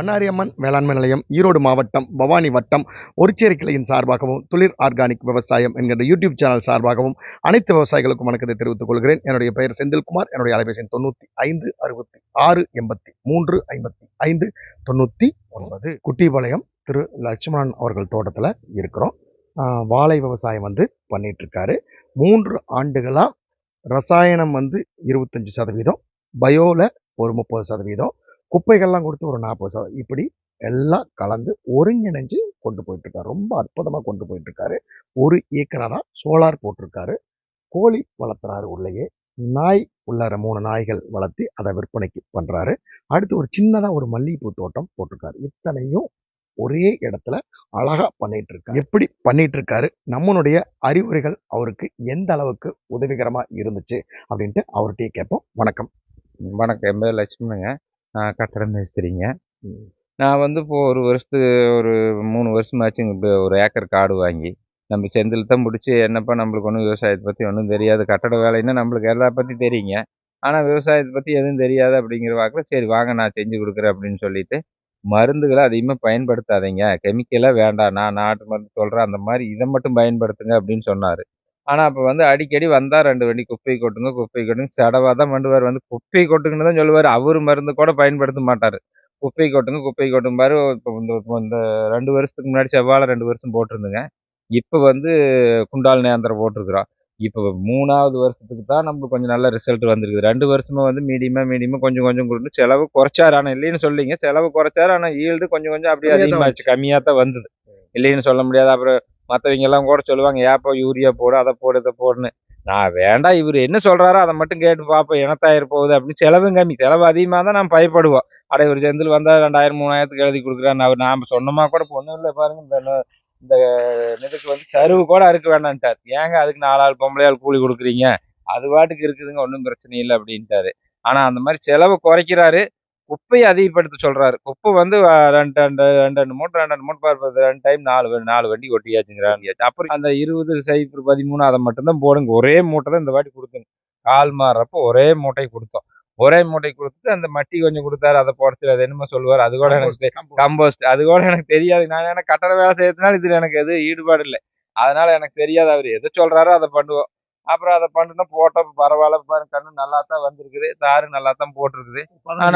பண்ணாரியம்மன் வேளாண்மை நிலையம் ஈரோடு மாவட்டம் பவானி வட்டம் ஒருச்சேரி கிளையின் சார்பாகவும் துளிர் ஆர்கானிக் விவசாயம் என்கிற யூடியூப் சேனல் சார்பாகவும் அனைத்து விவசாயிகளுக்கும் வணக்கத்தை தெரிவித்துக் கொள்கிறேன். என்னுடைய பெயர் செந்தில்குமார். என்னுடைய அலைபேசி தொண்ணூற்றி ஐந்து அறுபத்தி ஆறு எண்பத்தி மூன்று ஐம்பத்தி ஐந்து தொண்ணூற்றி ஒன்பது. குட்டிபாளையம் திரு. லட்சுமணன் அவர்கள் தோட்டத்தில் இருக்கிறோம். வாழை விவசாயம் வந்து பண்ணிகிட்ருக்காரு மூன்று ஆண்டுகளாக ரசாயனம் வந்து இருபத்தஞ்சி சதவீதம் பயோவில் ஒரு முப்பது சதவீதம் குப்பைகள்லாம் கொடுத்து ஒரு நாற்பது சதவீதம் இப்படி எல்லாம் கலந்து ஒருங்கிணைஞ்சு கொண்டு போயிட்டுருக்காரு. ரொம்ப அற்புதமாக கொண்டு போயிட்டுருக்காரு. ஒரு ஏக்கரா தான் சோலார் போட்டிருக்காரு. கோழி வளர்த்துறாரு உள்ளேயே. நாய் உள்ளார மூணு நாய்கள் வளர்த்தி அதை விற்பனைக்கு பண்ணுறாரு அடுத்து ஒரு சின்னதாக ஒரு மல்லிகைப்பூ தோட்டம் போட்டிருக்காரு. இத்தனையும் ஒரே இடத்துல அழகாக பண்ணிட்டு இருக்காரு எப்படி பண்ணிட்டு இருக்காரு நம்மளுடைய அறிவுரைகள் அவருக்கு எந்த அளவுக்கு உதவிகரமாக இருந்துச்சு? அப்படின்ட்டு அவர்கிட்டயே கேட்போம். வணக்கம். வணக்கம். என் பேர் லட்சுமணுங்க. கட்டட மேஸ்திரிங்க. நான் வந்து இப்போ ஒரு வருஷத்துக்கு ஒரு மூணு வருஷமாச்சுங்க இப்போ ஒரு ஏக்கர் காடு வாங்கி நம்ம செந்தில் தான் பிடிச்சி என்னப்பா நம்மளுக்கு ஒன்றும் விவசாயத்தை பற்றி ஒன்றும் தெரியாது கட்டட வேலைன்னா நம்மளுக்கு எல்லா பற்றி தெரியுங்க. ஆனால் விவசாயத்தை பற்றி எதுவும் தெரியாது அப்படிங்கிற வாக்கில் சரி வாங்க நான் செஞ்சு கொடுக்குறேன் அப்படின்னு சொல்லிட்டு மருந்துகளை அதிகமாக பயன்படுத்தாதீங்க. கெமிக்கலாக வேண்டாம். நான் நாட்டு மருந்து சொல்கிறேன் அந்த மாதிரி இதை மட்டும் பயன்படுத்துங்க அப்படின்னு சொன்னார். ஆனால் அப்போ வந்து அடிக்கடி வந்தால் ரெண்டு வண்டி குப்பை கொட்டுங்க குப்பை கொட்டுங்க. சடவாக தான் பண்ணுவார் வந்து குப்பை கொட்டுங்கன்னு தான் சொல்லுவார். அவர் மருந்து கூட பயன்படுத்த மாட்டார். குப்பை கொட்டுங்க குப்பை கொட்டும்பாரு. இப்போ இந்த இப்போ இந்த ரெண்டு வருஷத்துக்கு முன்னாடி செவ்வாழை ரெண்டு வருஷம் போட்டிருந்துங்க. இப்போ வந்து குண்டால் நேந்திரம் போட்டிருக்கிறோம். இப்போ மூணாவது வருஷத்துக்கு தான் நம்மளுக்கு கொஞ்சம் நல்ல ரிசல்ட் வந்திருக்குது. ரெண்டு வருஷமா வந்து மீடியமாக மீடியமாக கொஞ்சம் கொஞ்சம் கொடுத்து செலவு குறைச்சாரு. ஆனால் இல்லைன்னு சொல்லிங்க. செலவு குறைச்சாரு. ஆனால் ஈல்டு கொஞ்சம் கொஞ்சம் அப்படியே கம்மியா தான் அதிகமாச்சு. கம்மியாக தான் வந்தது. இல்லைன்னு சொல்ல முடியாது. அப்புறம் மற்றவங்க எல்லாம் கூட சொல்லுவாங்க ஏப்பா யூரியா போடு அதை போடு இதை போடுன்னு. நான் வேண்டாம் இவர் என்ன சொல்கிறாரோ அதை மட்டும் கேட்டு பார்ப்போம் இனத்தாயிரம் போகுது அப்படின்னு செலவும் கம்மி. செலவு அதிகமாக தான் நம்ம பயப்படுவோம். அட இவர் செந்தில் வந்தால் ரெண்டாயிரம் மூணாயிரத்துக்கு எழுதி கொடுக்குறான்னு அவர் நாம் சொன்னோமா கூட பொண்ணு இல்லை பாருங்க. இந்த இந்த இதுக்கு வந்து சருவு கூட அறுக்க வேண்டான்ட்டார் ஏங்க அதுக்கு நாலு ஆள் பொம்பளையாள் கூலி கொடுக்குறீங்க அது பாட்டுக்கு இருக்குதுங்க ஒன்றும் பிரச்சனை இல்லை அப்படின்ட்டாரு. ஆனால் அந்த மாதிரி செலவை குறைக்கிறாரு. குப்பையை அதிகப்படுத்த சொல்றாரு. குப்பை வந்து ரெண்டு ரெண்டு ரெண்டு ரெண்டு மூட்டை ரெண்டு ரெண்டு மூட்டை ரெண்டு டைம் நாலு நாலு வண்டி ஒட்டியாச்சுங்கிறாங்க அப்புறம் அந்த இருபது சைபர் பதிமூணு அதை மட்டும்தான் போடுங்க. ஒரே மூட்டை தான் இந்த வாட்டி கொடுத்துங்க கால் மாறுறப்போ ஒரே மூட்டை கொடுத்தோம். ஒரே மூட்டை கொடுத்துட்டு அந்த மட்டி கொஞ்சம் கொடுத்தாரு. அதை போடுறது அது என்னமோ சொல்லுவார். அது கூட எனக்கு கம்போஸ்ட் அது கூட எனக்கு தெரியாது. நான் என்ன கட்டட வேலை செய்யறதுனால இதுல எனக்கு எதுவும் ஈடுபாடு இல்லை. அதனால எனக்கு தெரியாது. அவர் எதை சொல்றாரோ அதை பண்ணுவோம். அப்புறம் அதை பண்ணுனா போட்டோம் பரவாயில்ல பாருங்க கண்ணு நல்லா தான் வந்திருக்குது தாரு நல்லா தான் போட்டிருக்குது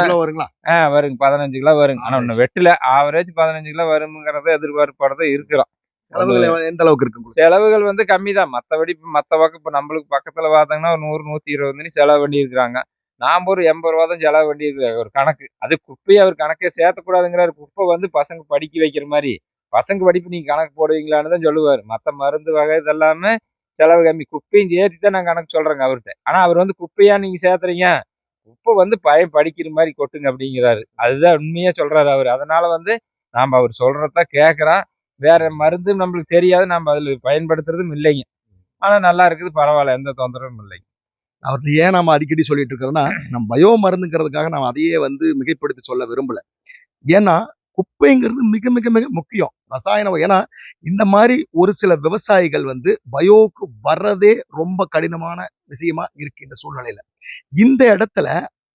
கிலோ வருங்களா? ஆ வருங்க பதினஞ்சு கிலோ வருங்க. ஆனா ஒன்று வெட்டில. ஆவரேஜ் பதினஞ்சு கிலோ வருங்கிறத எதிர்பார்ப்போட இருக்கிறோம். செலவுகள் எந்த அளவுக்கு இருக்கு? செலவுகள் வந்து கம்மி தான். மற்றபடி இப்போ மற்ற பக்கம் இப்போ நம்மளுக்கு பக்கத்தில் பார்த்தோங்கன்னா ஒரு நூறு நூற்றி இருபது செலவு பண்ணி இருக்கிறாங்க நாம் ஒரு எண்பது ரூபா தான் செலவு பண்ணி இருக்கிறாங்க ஒரு கணக்கு. அது குப்பையை அவர் கணக்கே சேர்த்தக்கூடாதுங்கிறாரு. குப்பை வந்து பசங்க படிக்க வைக்கிற மாதிரி. பசங்க படிப்பு நீங்கள் கணக்கு போடுவீங்களான்னு தான் சொல்லுவார். மற்ற மருந்து வகை இதெல்லாமே செலவு கம்மி. குப்பையும் சேர்த்து தான் நான் கணக்கு சொல்கிறேங்க அவர்கிட்ட. ஆனால் அவர் வந்து குப்பையாக நீங்கள் சேர்த்துறீங்க குப்பை வந்து பயம் படிக்கிற மாதிரி கொட்டுங்க அப்படிங்கிறாரு. அதுதான் உண்மையாக சொல்கிறாரு அவர். அதனால் வந்து நாம் அவர் சொல்கிறத கேட்குறோம் வேற மருந்து நம்மளுக்கு தெரியாது. நம்ம அதில் பயன்படுத்துறதும் இல்லைங்க. ஆனால் நல்லா இருக்குது. பரவாயில்ல. எந்த தொந்தரவும் இல்லைங்க. அவர்கிட்ட ஏன் நம்ம அடிக்கடி சொல்லிட்டு இருக்கிறோன்னா நம்ம பயோ மருந்துங்கிறதுக்காக நம்ம அதையே வந்து மிகைப்படுத்தி சொல்ல விரும்பலை. ஏன்னா குப்பைங்கிறது மிக மிக மிக முக்கியம். ரசாயன ஏன்னா இந்த மாதிரி ஒரு சில விவசாயிகள் வந்து பயோக்கு வர்றதே ரொம்ப கடினமான விஷயமா இருக்கு இந்த சூழ்நிலையில. இந்த இடத்துல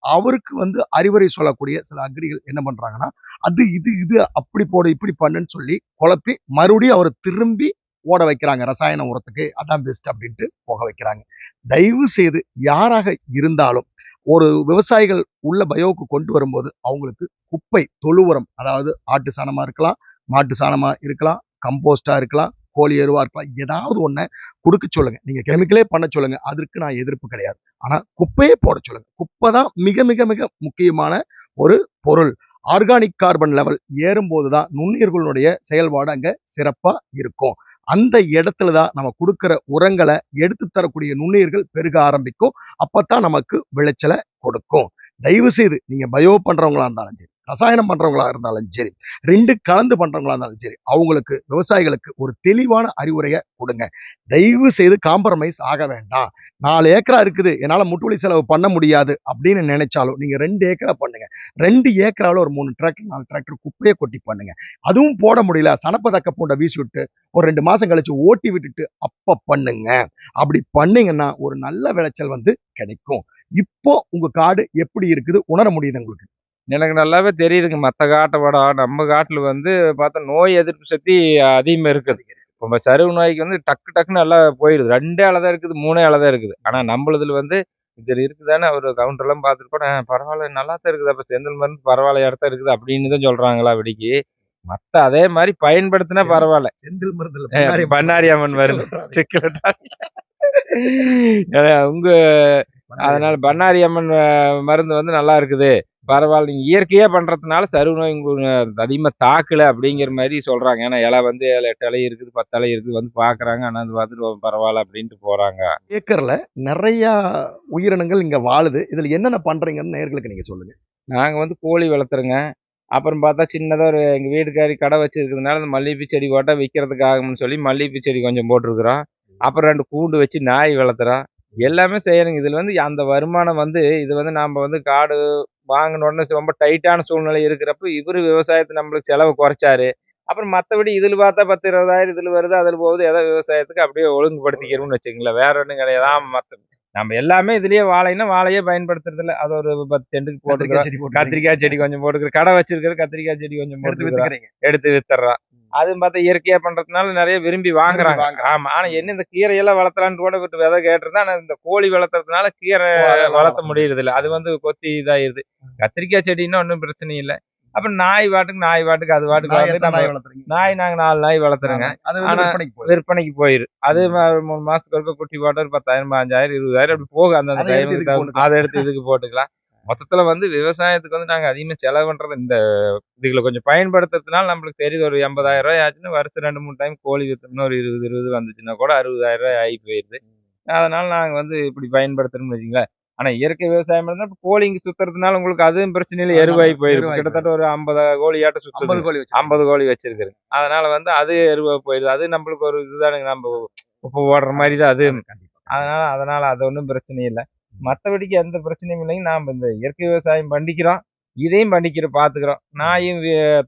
அவருக்கு வந்து அறிவுரை சொல்லக்கூடிய சில அக்ரிகள் என்ன பண்றாங்கன்னா அது இது இது அப்படி போடு இப்படி பண்ணுன்னு சொல்லி குழப்பி மறுபடியும் அவர் திரும்பி ஓட வைக்கிறாங்க. ரசாயன உரத்துக்கு அதான் பெஸ்ட் அப்படின்ட்டு போக வைக்கிறாங்க. தயவு செய்து யாராக இருந்தாலும் ஒரு விவசாயிகள் உள்ள பயோவுக்கு கொண்டு வரும்போது அவங்களுக்கு குப்பை தொழு உரம் அதாவது ஆட்டு சாணமாக இருக்கலாம் மாட்டு சாணமாக இருக்கலாம் கம்போஸ்டாக இருக்கலாம் கோழி எருவாக இருக்கலாம் ஏதாவது ஒன்றை கொடுக்க சொல்லுங்கள் நீங்கள் கெமிக்கலே பண்ண சொல்லுங்கள் அதற்கு நான் எதிர்ப்பு கிடையாது. ஆனால் குப்பையே போட சொல்லுங்கள் குப்பை தான் மிக மிக மிக முக்கியமான ஒரு பொருள். ஆர்கானிக் கார்பன் லெவல் ஏறும்போது தான் நுண்ணுயிர்களுடைய செயல்பாடு அங்கே சிறப்பாக இருக்கும். அந்த இடத்துல தான் நம்ம கொடுக்குற உரங்களை எடுத்து தரக்கூடிய நுண்ணுயிர்கள் பெருக ஆரம்பிக்கும். அப்பதான் நமக்கு விளைச்சலை கொடுக்கும். தயவு செய்து நீங்க பயோ பண்றவங்களா இருந்தாலும் சரி ரசாயனம் பண்றவங்களா இருந்தாலும் சரி ரெண்டு கலந்து பண்றவங்களா இருந்தாலும் சரி அவங்களுக்கு விவசாயிகளுக்கு ஒரு தெளிவான அறிவுரையை கொடுங்க. தயவு செய்து காம்ப்ரமைஸ் ஆக வேண்டாம். நாலு ஏக்கரா இருக்குது என்னால முட்டுவலி செலவு பண்ண முடியாது அப்படின்னு நினைச்சாலும் நீங்க ரெண்டு ஏக்கரா பண்ணுங்க. ரெண்டு ஏக்கரால ஒரு மூணு டிராக்டர் நாலு டிராக்டர் குப்பையை கொட்டி பண்ணுங்க. அதுவும் போட முடியல சனப்பதக்க பூண்டை வீசி விட்டு ஒரு ரெண்டு மாசம் கழிச்சு ஓட்டி விட்டுட்டு அப்ப பண்ணுங்க. அப்படி பண்ணீங்கன்னா ஒரு நல்ல விளைச்சல் வந்து கிடைக்கும். இப்போ உங்க காடு எப்படி இருக்குது உணர முடியுது உங்களுக்கு? எனக்கு நல்லாவே தெரியுதுங்க. மற்ற காட்டை விட நம்ம காட்டில் வந்து பார்த்தா நோய் எதிர்ப்பு சக்தி அதிகமாக இருக்குது. இப்போ நம்ம சருவு நோய்க்கு வந்து டக்கு டக்குன்னு நல்லா போயிடுது ரெண்டே இலை தான் இருக்குது மூணே இலை தான் இருக்குது. ஆனால் நம்மளதுல வந்து இதில் இருக்குதானே அவர் கவுண்டர்லாம் "ஆ, பரவாயில்ல நல்லா தான் இருக்குது. அப்போ செந்தில் மருந்து பரவாயில்ல இடத்த இருக்குது அப்படின்னு தான் சொல்கிறாங்களா விடிக்கு. மற்ற அதே மாதிரி பயன்படுத்தினா பரவாயில்ல. செந்தில் மருந்துல ஏ, பண்ணாரி அம்மன் வருது. சிக்கலட்டா உங்க அதனால பண்ணாரி அம்மன் மருந்து வந்து நல்லா இருக்குது. பரவாயில்ல நீங்க இயற்கையா பண்றதுனால சருவு நோய் உங்களுக்கு அதிகமா தாக்கல அப்படிங்கிற மாதிரி சொல்றாங்க. ஏன்னா இலை வந்து ஏழு எட்டு இலை இருக்குது பத்து இலை இருக்குது வந்து பாக்குறாங்க. ஆனா அது பார்த்துட்டு "ஓ, பரவாயில்ல அப்படின்ட்டு போறாங்க. ஏக்கர்ல நிறைய உயிரினங்கள் இங்க வாழுது. இதுல என்னென்ன பண்றீங்கன்னு நேர்களுக்கு நீங்க சொல்லுங்க. நாங்க வந்து கோழி வளர்த்துறோங்க. அப்புறம் பார்த்தா சின்னதா ஒரு எங்க வீட்டுக்காரி கடை வச்சிருக்கிறதுனால அந்த மல்லிகைப்பூ செடி போட்டா விற்கிறதுக்கு ஆகும்னு சொல்லி மல்லிகைப்பூ செடி கொஞ்சம் போட்டிருக்கிறோம். அப்புறம் ரெண்டு கூண்டு வச்சு நாய் வளர்த்துறோம். எல்லாமே செய்யணுங்க. இதுல வந்து அந்த வருமானம் வந்து இது வந்து நாம வந்து காடு வாங்கின உடனே ரொம்ப டைட்டான சூழ்நிலை இருக்கிறப்ப இவரு விவசாயத்தை நம்மளுக்கு செலவு குறைச்சாரு. அப்புறம் மற்றபடி இதில் பார்த்தா பத்து இருபதாயிரம் இதில் வருது அதில் போகுது ஏதோ விவசாயத்துக்கு அப்படியே ஒழுங்குபடுத்திக்கிறோம்னு வச்சுங்களேன் வேற ஒன்றும் கிடையாது. மற்ற நம்ம எல்லாமே இதுலயே வாழைன்னா வாழையே பயன்படுத்துறது இல்ல. அது ஒரு பத்து போட்டுக்கிறோம் செடி போட்டு கத்திரிக்காய் செடி கொஞ்சம் போட்டுக்கிற கடை வச்சிருக்கிற கத்திரிக்காய் செடி கொஞ்சம் வித்துக்கிறீங்க. எடுத்து வித்துறோம். அதுவும் பார்த்தா இயற்கையா பண்றதுனால நிறைய விரும்பி வாங்குறாங்க. ஆமா. ஆனா என்ன இந்த கீரையெல்லாம் வளர்த்தலான்னு கூட விட்டு விதை கேட்டிருந்தா ஆனா இந்த கோழி வளர்த்துறதுனால கீரை வளர்த்த முடியறது இல்ல அது வந்து கொத்தி இதாயிருது. கத்திரிக்காய் செடின்னா ஒன்றும் பிரச்சனை இல்லை. அப்புறம் நாய் வாட்டுக்கு நாய் வாட்டுக்கு அது வாட்டுக்கு நாய் நாங்க நாலு நாய் வளர்த்துறோங்க. ஆனா- விற்பனைக்கு போகுது. விற்பனைக்கு போயிரு. அது ஒரு மூணு மாசத்துக்கு ஒருக்க குட்டி போட்டு ஒரு பத்தாயிரம் பதினஞ்சாயிரம் இருபதாயிரம் அப்படி போகும். அந்த அதை எடுத்து இதுக்கு போட்டுக்கலாம். மொத்தத்துல வந்து விவசாயத்துக்கு வந்து நாங்க அதிகமா செலவு பண்றது இந்த இதுகளை கொஞ்சம் பயன்படுத்துறதுனால நம்மளுக்கு தெரியுது ஒரு எண்பதாயிரம் ரூபாய் ஆச்சுன்னா வருஷம் ரெண்டு மூணு டைம் கோழி வித்தோம்னா ஒரு இருபது இருபது வந்துச்சுன்னா கூட அறுபதாயிரம் ரூபாய் ஆகி போயிருது. அதனால நாங்க வந்து இப்படி பயன்படுத்துறோம்னு வச்சுங்களேன் ஆனா இயற்கை விவசாயம் இருந்தா இப்ப கோழி இங்க சுத்துறதுனால உங்களுக்கு அதுவும் பிரச்சனை இல்லை எருவாகி எருவாகி கிட்டத்தட்ட ஒரு ஐம்பது கோழியாட்ட சுத்துது. ஐம்பது கோழி வச்சு ஐம்பது கோழி வச்சிருக்குது. அதனால வந்து அது எருவா போயிடுது அது நம்மளுக்கு ஒரு இதுதானுங்க. நம்ம உப்பு போடுற மாதிரி தான் அது. அதனால அதனால அது ஒன்றும் பிரச்சனை இல்லை. மற்றபடிக்கு எந்த பிரச்சனையும் இல்லைங்க. நாம் இந்த இயற்கை விவசாயம் பண்ணிக்கிறோம். இதையும் பண்ணிக்கிற பாத்துக்கிறோம். நாயும்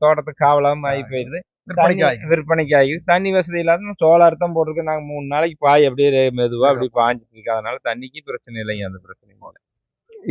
தோட்டத்துக்கு காவலாம ஆகி போயிடுது. விற்பனைக்கு ஆகி. தண்ணி வசதி இல்லாத சோலார் தான் போட்டிருக்கோம். நாங்க மூணு நாளைக்கு பாய் அப்படியே மெதுவா அப்படி பாஞ்சிட்டு இருக்கு. அதனால தண்ணிக்கு பிரச்சனை இல்லைங்க அந்த பிரச்சனையும் இல்லை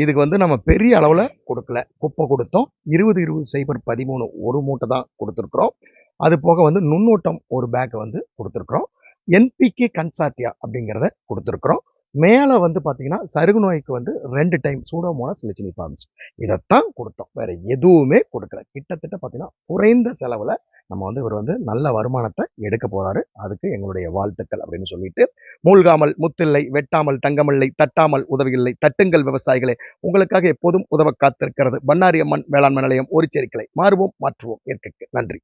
இதுக்கு வந்து நம்ம பெரிய அளவுல கொடுக்கல. குப்பை கொடுத்தோம். இருபது இருபது சைபர் பதிமூணு ஒரு மூட்டை தான் கொடுத்துருக்குறோம். அது போக வந்து நுண்ணூட்டம் ஒரு பேக் வந்து கொடுத்துருக்குறோம். என்பிகே கன்சார்டியா அப்படிங்கிறத கொடுத்துருக்குறோம். மேலே வந்து பார்த்தீங்கன்னா சருகு நோய்க்கு வந்து ரெண்டு டைம் சூடோமோனஸ் லிச்சினி ஃபார்ம்ஸ் இதைத்தான் கொடுத்தோம். வேறு எதுவுமே கொடுக்கல. கிட்டத்தட்ட பார்த்தீங்கன்னா குறைந்த செலவில் நம்ம வந்து இவர் வந்து நல்ல வருமானத்தை எடுக்க போகிறாரு அதுக்கு எங்களுடைய வாழ்த்துக்கள் அப்படின்னு சொல்லிட்டு மூழ்காமல் முத்தில்லை வெட்டாமல் தங்கமில்லை தட்டாமல் உதவியில்லை தட்டுங்கள் விவசாயிகளே. உங்களுக்காக எப்போதும் உதவ காத்திருக்கிறது. பண்ணாரி அம்மன் வேளாண்மை நிலையம் ஒரு மாறுவோம் மாற்றுவோம். இயற்கைக்கு நன்றி.